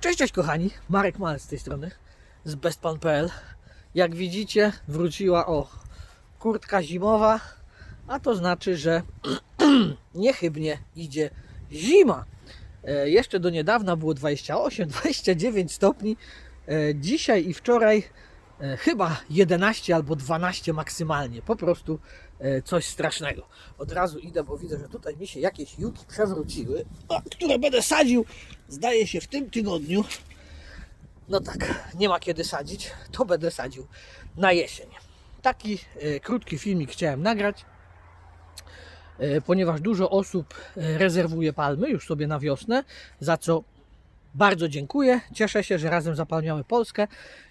Cześć, cześć kochani, Marek Mal z tej strony, z bestpan.pl. Jak widzicie, wróciła o kurtka zimowa, a to znaczy, że niechybnie idzie zima. E, jeszcze do niedawna było 28-29 stopni. E, dzisiaj i wczoraj chyba 11 albo 12 maksymalnie. Po prostu e, coś strasznego. Od razu idę, bo widzę, że tutaj mi się jakieś juki przewróciły, które będę sadził, zdaje się, w tym tygodniu. No tak, nie ma kiedy sadzić, to będę sadził na jesień. Taki e, krótki filmik chciałem nagrać, e, ponieważ dużo osób e, rezerwuje palmy już sobie na wiosnę, za co bardzo dziękuję. Cieszę się, że razem zapalniamy Polskę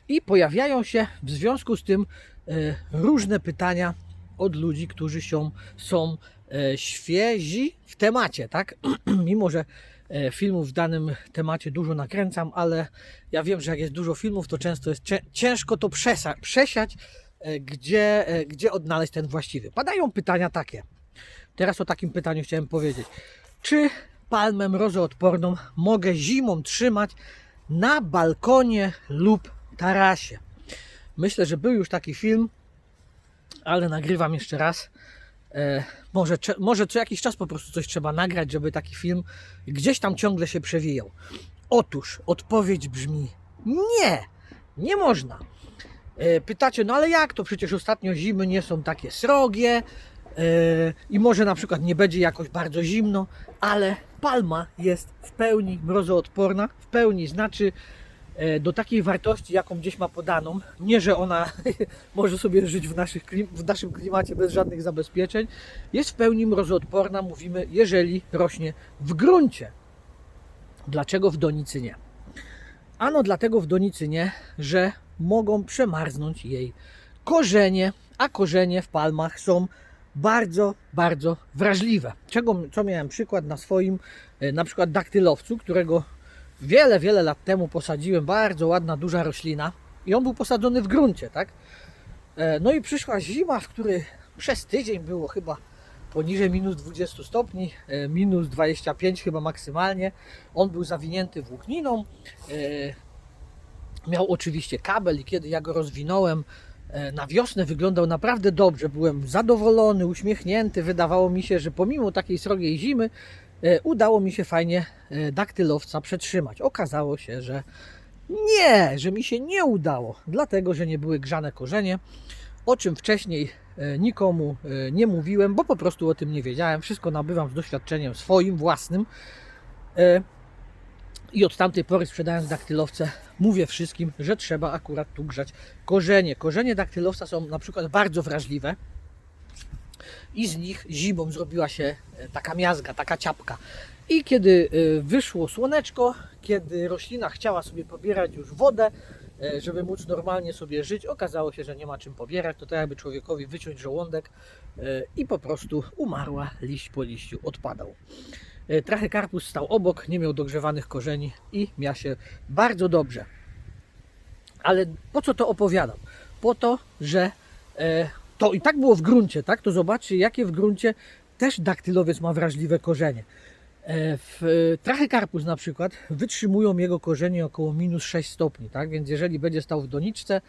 i pojawiają się w związku z tym e, różne pytania od ludzi, którzy są, są e, świezi w temacie, tak? Mimo, że e, filmów w danym temacie dużo nakręcam, ale ja wiem, że jak jest dużo filmów, to często jest cię- ciężko to przesiać, gdzie, gdzie odnaleźć ten właściwy. Padają pytania takie. Teraz o takim pytaniu chciałem powiedzieć. Czy palmę mrozoodporną mogę zimą trzymać na balkonie lub tarasie? Myślę, że był już taki film, ale nagrywam jeszcze raz. E, może, może co jakiś czas po prostu coś trzeba nagrać, żeby taki film gdzieś tam ciągle się przewijał. Otóż odpowiedź brzmi nie, nie można. E, pytacie, no ale jak to? Przecież ostatnio zimy nie są takie srogie i może na przykład nie będzie jakoś bardzo zimno, ale palma jest w pełni mrozoodporna, w pełni znaczy e, do takiej wartości, jaką gdzieś ma podaną. Nie, że ona może sobie żyć w, naszych, w naszym klimacie bez żadnych zabezpieczeń. Jest w pełni mrozoodporna, mówimy, jeżeli rośnie w gruncie. Dlaczego w donicy nie? Ano dlatego w donicy nie, że mogą przemarznąć jej korzenie, a korzenie w palmach są bardzo, bardzo wrażliwe. Czego, co miałem przykład na swoim, e, na przykład daktylowcu, którego wiele, wiele lat temu posadziłem, bardzo ładna, duża roślina i on był posadzony w gruncie, tak? E, No i przyszła zima, w której przez tydzień było chyba poniżej minus 20 stopni, e, minus 25 chyba maksymalnie. On był zawinięty włókniną, miał oczywiście kabel i kiedy ja go rozwinąłem na wiosnę wyglądał naprawdę dobrze. Byłem zadowolony, uśmiechnięty. Wydawało mi się, że pomimo takiej srogiej zimy e, udało mi się fajnie e, daktylowca przetrzymać. Okazało się, że nie, że mi się nie udało, dlatego że nie były grzane korzenie, o czym wcześniej e, nikomu e, nie mówiłem, bo po prostu o tym nie wiedziałem. Wszystko nabywam z doświadczeniem swoim, własnym. I od tamtej pory sprzedając daktylowce mówię wszystkim, że trzeba akurat tu grzać korzenie. Korzenie daktylowca są na przykład bardzo wrażliwe i z nich zimą zrobiła się e, taka miazga, taka ciapka. I kiedy e, wyszło słoneczko, kiedy roślina chciała sobie pobierać już wodę, e, żeby móc normalnie sobie żyć, okazało się, że nie ma czym pobierać. To tak jakby człowiekowi wyciąć żołądek i po prostu umarła, liść po liściu odpadał. E, Trachycarpus stał obok, nie miał dogrzewanych korzeni i miał się bardzo dobrze. Ale po co to opowiadam? Po to, że e, to i tak było w gruncie, tak? To zobaczcie, jakie w gruncie też daktylowiec ma wrażliwe korzenie. E, w e, Trachycarpus na przykład wytrzymują jego korzenie około minus 6 stopni, tak? Więc jeżeli będzie stał w doniczce,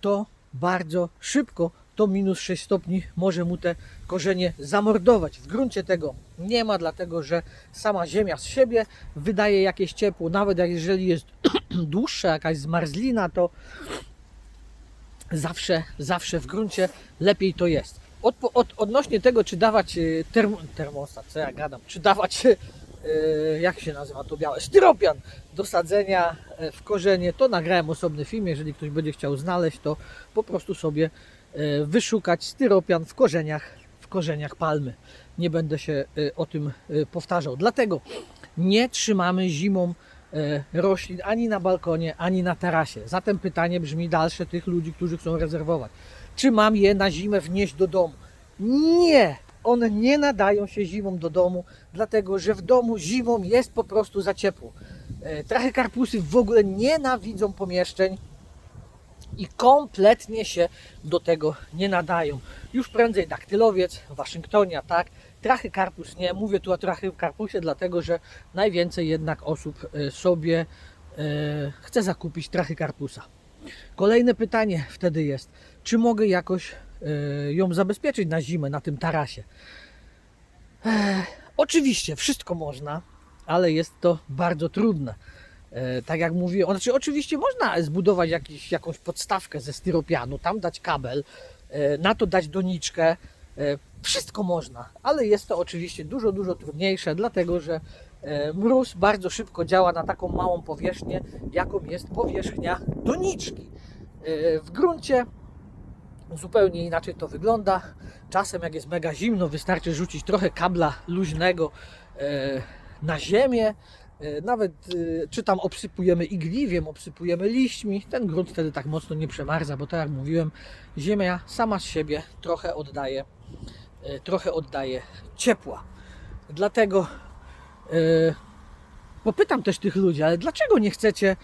to bardzo szybko to minus 6 stopni może mu te korzenie zamordować. W gruncie tego nie ma, dlatego że sama ziemia z siebie wydaje jakieś ciepło. Nawet jeżeli jest dłuższa jakaś zmarzlina, to zawsze, zawsze w gruncie lepiej to jest. Od, od, odnośnie tego, czy dawać e, term, termostat, co ja gadam, czy dawać, e, jak się nazywa to białe, styropian do sadzenia w korzenie, to nagrałem osobny film, jeżeli ktoś będzie chciał znaleźć, to po prostu sobie wyszukać styropian w korzeniach, w korzeniach palmy. Nie będę się e, o tym e, powtarzał. Dlatego nie trzymamy zimą e, roślin ani na balkonie, ani na tarasie. Zatem pytanie brzmi dalsze tych ludzi, którzy chcą rezerwować. Czy mam je na zimę wnieść do domu? Nie! One nie nadają się zimą do domu, dlatego że w domu zimą jest po prostu za ciepło. E, Trachycarpusy w ogóle nienawidzą pomieszczeń i kompletnie się do tego nie nadają. Już prędzej daktylowiec, Waszyngtonia, tak, Trachycarpus nie. Mówię tu o Trachycarpusie, dlatego że najwięcej jednak osób e, sobie chcę zakupić trachycarpusa. Kolejne pytanie wtedy jest, czy mogę jakoś e, ją zabezpieczyć na zimę na tym tarasie? E, oczywiście, wszystko można, ale jest to bardzo trudne. E, tak jak mówiłem, znaczy oczywiście można zbudować jakiś, jakąś podstawkę ze styropianu, tam dać kabel, e, na to dać doniczkę, e, wszystko można, ale jest to oczywiście dużo, dużo trudniejsze, dlatego że mróz bardzo szybko działa na taką małą powierzchnię, jaką jest powierzchnia doniczki. W gruncie zupełnie inaczej to wygląda. Czasem, jak jest mega zimno, wystarczy rzucić trochę kabla luźnego na ziemię. E, Nawet e, czy tam obsypujemy igliwiem, obsypujemy liśćmi, ten grunt wtedy tak mocno nie przemarza, bo tak jak mówiłem, ziemia sama z siebie trochę oddaje, e, trochę oddaje ciepła. Dlatego popytam też tych ludzi, ale dlaczego nie chcecie,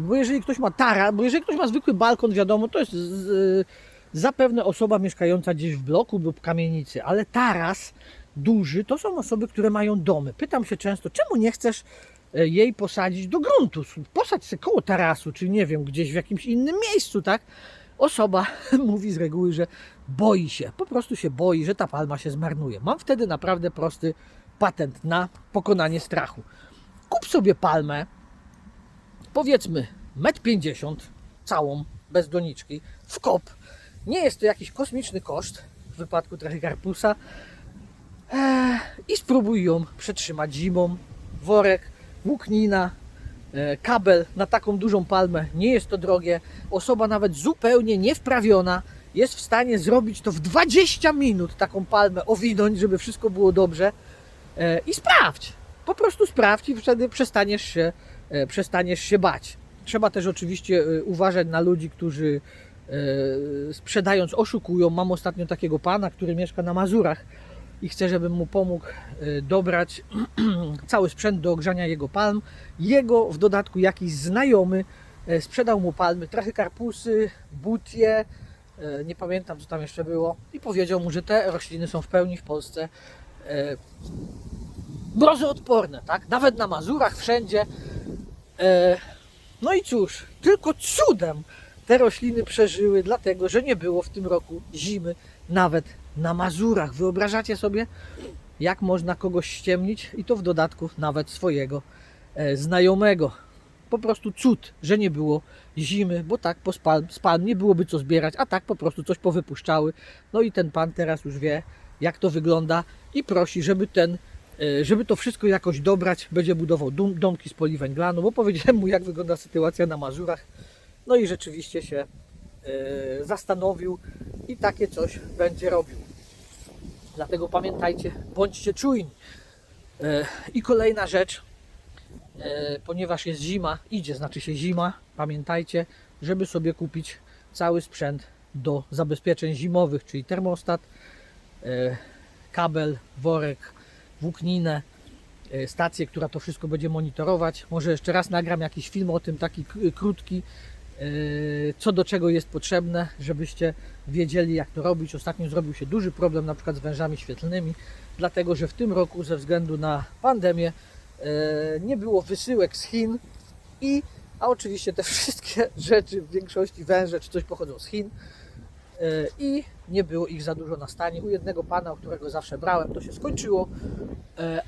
bo jeżeli ktoś ma tara, bo jeżeli ktoś ma zwykły balkon, wiadomo, to jest zapewne osoba mieszkająca gdzieś w bloku lub kamienicy, ale taras duży to są osoby, które mają domy. Pytam się często, czemu nie chcesz jej posadzić do gruntu? Posadź się koło tarasu, czy nie wiem, gdzieś w jakimś innym miejscu, tak? Osoba mówi z reguły, że boi się, po prostu się boi, że ta palma się zmarnuje. Mam wtedy naprawdę prosty patent na pokonanie strachu. Kup sobie palmę, powiedzmy 1,50 m, całą, bez doniczki, w kop. Nie jest to jakiś kosmiczny koszt w wypadku trachycarpusa. Eee, I spróbuj ją przetrzymać zimą. Worek, włóknina, e, kabel na taką dużą palmę. Nie jest to drogie. Osoba nawet zupełnie niewprawiona jest w stanie zrobić to w 20 minut, taką palmę owinąć, żeby wszystko było dobrze. E, I sprawdź. Po prostu sprawdź i wtedy przestaniesz się, e, przestaniesz się bać. Trzeba też oczywiście uważać na ludzi, którzy sprzedając oszukują. Mam ostatnio takiego pana, który mieszka na Mazurach i chcę, żebym mu pomógł e, dobrać cały sprzęt do ogrzania jego palm. Jego w dodatku jakiś znajomy e, sprzedał mu palmy, trachycarpusy, butie, e, nie pamiętam co tam jeszcze było i powiedział mu, że te rośliny są w pełni w Polsce mrozoodporne, tak? Nawet na Mazurach, wszędzie. No i cóż, tylko cudem te rośliny przeżyły, dlatego że nie było w tym roku zimy nawet na Mazurach. Wyobrażacie sobie, jak można kogoś ściemnić i to w dodatku nawet swojego e, znajomego. Po prostu cud, że nie było zimy, bo tak po spalm, z palm nie byłoby co zbierać, a tak po prostu coś powypuszczały. No i ten pan teraz już wie, jak to wygląda i prosi, żeby ten e, żeby to wszystko jakoś dobrać, będzie budował dom, domki z poliwęglanu, bo powiedziałem mu, jak wygląda sytuacja na Mazurach. No i rzeczywiście się zastanowił i takie coś będzie robił. Dlatego pamiętajcie, bądźcie czujni. E, I kolejna rzecz, e, ponieważ jest zima, idzie, znaczy się zima, pamiętajcie, żeby sobie kupić cały sprzęt do zabezpieczeń zimowych, czyli termostat, e, kabel, worek, włókninę, e, stację, która to wszystko będzie monitorować. Może jeszcze raz nagram jakiś film o tym, taki krótki, e, co do czego jest potrzebne, żebyście wiedzieli jak to robić. Ostatnio zrobił się duży problem na przykład z wężami świetlnymi, dlatego że w tym roku ze względu na pandemię e, nie było wysyłek z Chin i a oczywiście te wszystkie rzeczy w większości węże czy coś pochodzą z Chin e, i nie było ich za dużo na stanie. U jednego pana, u którego zawsze brałem, to się skończyło,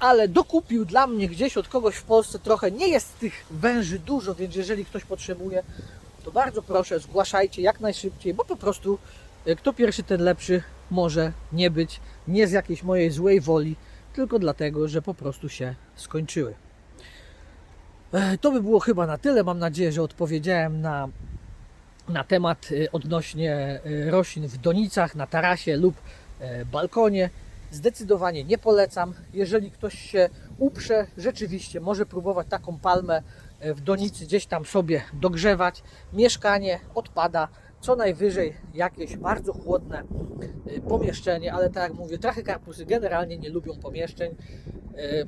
ale dokupił dla mnie gdzieś od kogoś w Polsce trochę. Nie jest tych węży dużo, więc jeżeli ktoś potrzebuje, to bardzo proszę, zgłaszajcie jak najszybciej, bo po prostu e, kto pierwszy, ten lepszy może nie być. Nie z jakiejś mojej złej woli, tylko dlatego, że po prostu się skończyły. E, To by było chyba na tyle. Mam nadzieję, że odpowiedziałem na, na temat e, odnośnie roślin w donicach, na tarasie lub balkonie. Zdecydowanie nie polecam. Jeżeli ktoś się uprze, rzeczywiście może próbować taką palmę w donicy gdzieś tam sobie dogrzewać. Mieszkanie odpada co najwyżej jakieś bardzo chłodne e, pomieszczenie, ale tak jak mówię, trachycarpusy generalnie nie lubią pomieszczeń. E,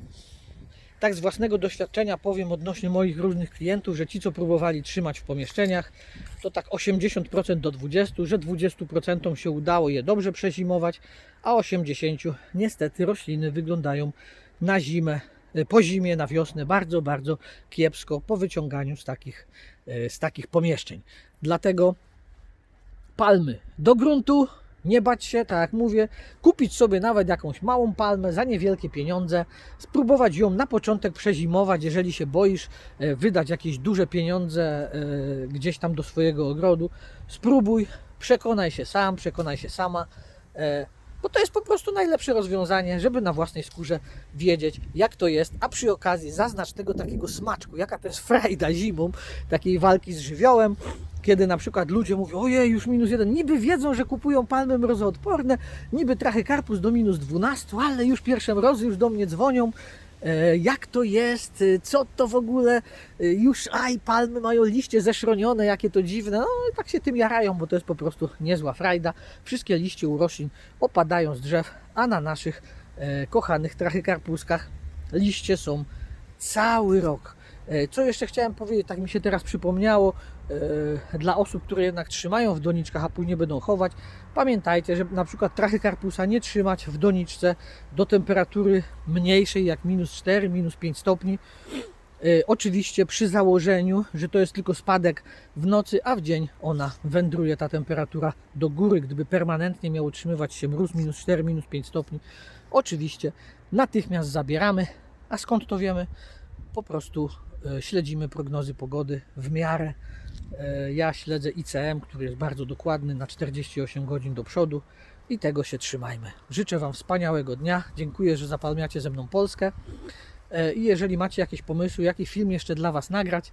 tak z własnego doświadczenia powiem odnośnie moich różnych klientów, że ci, co próbowali trzymać w pomieszczeniach, to tak 80% do 20%, że 20% się udało je dobrze przezimować, a 80% niestety rośliny wyglądają na zimę e, po zimie, na wiosnę bardzo, bardzo kiepsko po wyciąganiu z takich, e, z takich pomieszczeń. Dlatego palmy do gruntu, nie bać się, tak jak mówię, kupić sobie nawet jakąś małą palmę za niewielkie pieniądze, spróbować ją na początek przezimować, jeżeli się boisz e, wydać jakieś duże pieniądze gdzieś tam do swojego ogrodu. Spróbuj, przekonaj się sam, przekonaj się sama, bo to jest po prostu najlepsze rozwiązanie, żeby na własnej skórze wiedzieć, jak to jest, a przy okazji zaznacz tego takiego smaczku, jaka to jest frajda zimą, takiej walki z żywiołem, kiedy na przykład ludzie mówią, ojej, już minus jeden, niby wiedzą, że kupują palmy mrozoodporne, niby trachy karpus do minus 12, ale już pierwsze mrozy już do mnie dzwonią, jak to jest, e, co to w ogóle, e, już aj, palmy mają liście zeszronione, jakie to dziwne, no i tak się tym jarają, bo to jest po prostu niezła frajda. Wszystkie liście u roślin opadają z drzew, a na naszych e, kochanych trachykarpuskach liście są cały rok. E, Co jeszcze chciałem powiedzieć, tak mi się teraz przypomniało, e, dla osób, które jednak trzymają w doniczkach, a później będą chować, pamiętajcie, że na przykład trachy karpusa nie trzymać w doniczce do temperatury mniejszej jak minus 4, minus 5 stopni. E, Oczywiście przy założeniu, że to jest tylko spadek w nocy, a w dzień ona wędruje ta temperatura do góry. Gdyby permanentnie miał utrzymywać się mróz minus 4, minus 5 stopni, oczywiście natychmiast zabieramy. A skąd to wiemy? Po prostu e, śledzimy prognozy pogody w miarę. E, Ja śledzę ICM, który jest bardzo dokładny na 48 godzin do przodu i tego się trzymajmy. Życzę Wam wspaniałego dnia. Dziękuję, że zapalmiacie ze mną Polskę. E, I jeżeli macie jakieś pomysły, jaki film jeszcze dla Was nagrać,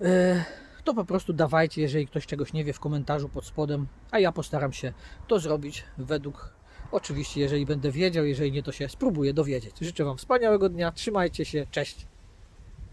e, to po prostu dawajcie, jeżeli ktoś czegoś nie wie w komentarzu pod spodem, a ja postaram się to zrobić według, oczywiście, jeżeli będę wiedział, jeżeli nie, to się spróbuję dowiedzieć. Życzę Wam wspaniałego dnia, trzymajcie się, cześć!